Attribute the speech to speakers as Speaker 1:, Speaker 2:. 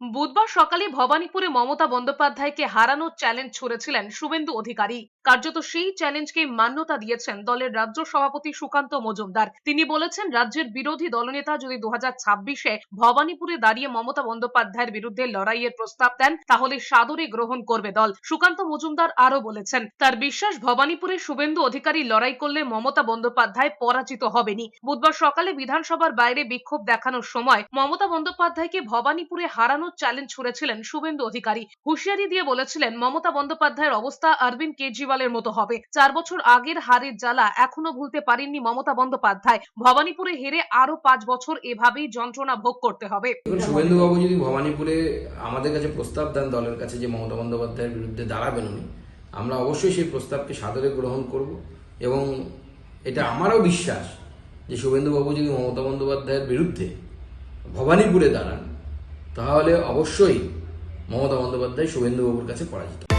Speaker 1: বুধবার সকালে ভবানীপুরে মমতা বন্দ্যোপাধ্যায়কে হারানোর চ্যালেঞ্জ ছুড়েছিলেন শুভেন্দু অধিকারী। কার্যত সেই চ্যালেঞ্জকে মান্যতা দিয়েছেন দলের রাজ্য সভাপতি সুকান্ত মজুমদার। তিনি বলেছেন, রাজ্যের বিরোধী দলনেতা যদি দু ছাব্বিশে ভবানীপুরে দাঁড়িয়ে মমতা বন্দ্যোপাধ্যায়ের বিরুদ্ধে লড়াইয়ের প্রস্তাব দেন, তাহলে সাদরে গ্রহণ করবে দল। সুকান্ত মজুমদার আরও বলেছেন, তার বিশ্বাস, ভবানীপুরে শুভেন্দু অধিকারী লড়াই করলে মমতা বন্দ্যোপাধ্যায় পরাজিত হবেনি বুধবার সকালে বিধানসভার বাইরে বিক্ষোভ দেখানোর সময় মমতা বন্দ্যোপাধ্যায়কে ভবানীপুরে হারানোর চ্যালেঞ্জ ছুড়েছিলেন শুভেন্দু অধিকারী। হুঁশিয়ারি দিয়ে বলেছিলেন, মমতা বন্দ্যোপাধ্যায়ের অবস্থা অরবিন্দ কেজরিওয়ালের মতো হবে। চার বছর আগের হারের জ্বালা এখনও ভুলতে পারেননি মমতা বন্দ্যোপাধ্যায়। ভবানীপুরে হেরে আরও পাঁচ বছর এভাবেই যন্ত্রণা ভোগ করতে হবে।
Speaker 2: দেখুন, শুভেন্দুবাবু যদি ভবানীপুরে আমাদের কাছে প্রস্তাব দেন দলের কাছে যে মমতা বন্দ্যোপাধ্যায়ের বিরুদ্ধে দাঁড়াবেন উনি, আমরা অবশ্যই সেই প্রস্তাবকে সাদরে গ্রহণ করব এবং এটা আমারও বিশ্বাস যে শুভেন্দুবাবু যদি মমতা বন্দ্যোপাধ্যায়ের বিরুদ্ধে ভবানীপুরে দাঁড়ান তাহলে অবশ্যই মমতা বন্দ্যোপাধ্যায় শুভেন্দুবাবুর কাছে পরাজিত।